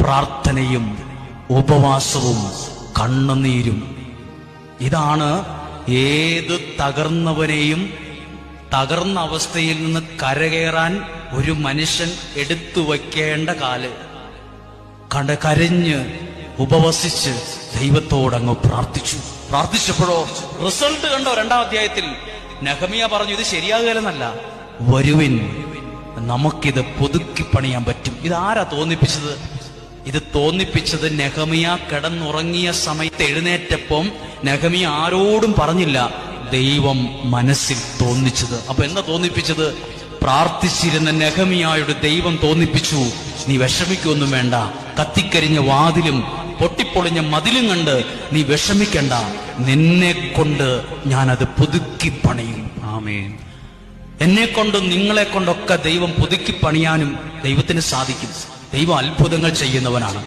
പ്രാർത്ഥനയും ഉപവാസവും കണ്ണുനീരും. ഇതാണ് ഏത് തകർന്നവനെയും തകർന്ന അവസ്ഥയിൽ നിന്ന് കരകയറാൻ ഒരു മനുഷ്യൻ എടുത്തു വയ്ക്കേണ്ട കാൽ. കണ്ട കരഞ്ഞ് ഉപവസിച്ച് ദൈവത്തോടങ്ങ് പ്രാർത്ഥിച്ചു. പ്രാർത്ഥിച്ചപ്പോഴോ റിസൾട്ട് കണ്ടോ രണ്ടാം അധ്യായത്തിൽ? നഹമിയ പറഞ്ഞു ഇത് ശരിയാകുകയല്ലെന്നല്ല. വരുവിൻ നമുക്കിത് പുതുക്കി പണിയാൻ പറ്റും. ഇത് ആരാ തോന്നിപ്പിച്ചത്? ഇത് തോന്നിപ്പിച്ചത് നെഹമിയ കിടന്നുറങ്ങിയ സമയത്ത് എഴുന്നേറ്റപ്പം നെഹമിയ ആരോടും പറഞ്ഞില്ല ദൈവം മനസ്സിൽ തോന്നിച്ചത്. അപ്പൊ എന്താ തോന്നിപ്പിച്ചത്? പ്രാർത്ഥിച്ചിരുന്ന നെഹമിയായുടെ ദൈവം തോന്നിപ്പിച്ചു നീ വിഷമിക്കൊന്നും വേണ്ട കത്തിക്കരിഞ്ഞ വാതിലും പൊട്ടിപ്പൊളിഞ്ഞ മതിലും കണ്ട് നീ വിഷമിക്കണ്ട നിന്നെ കൊണ്ട് അത് പുതുക്കി പണിയും. ആമേൻ. എന്നെ കൊണ്ടും നിങ്ങളെ കൊണ്ടൊക്കെ ദൈവം പുതുക്കി പണിയാനും ദൈവത്തിന് സാധിക്കും. ദൈവം അത്ഭുതങ്ങൾ ചെയ്യുന്നവനാണ്.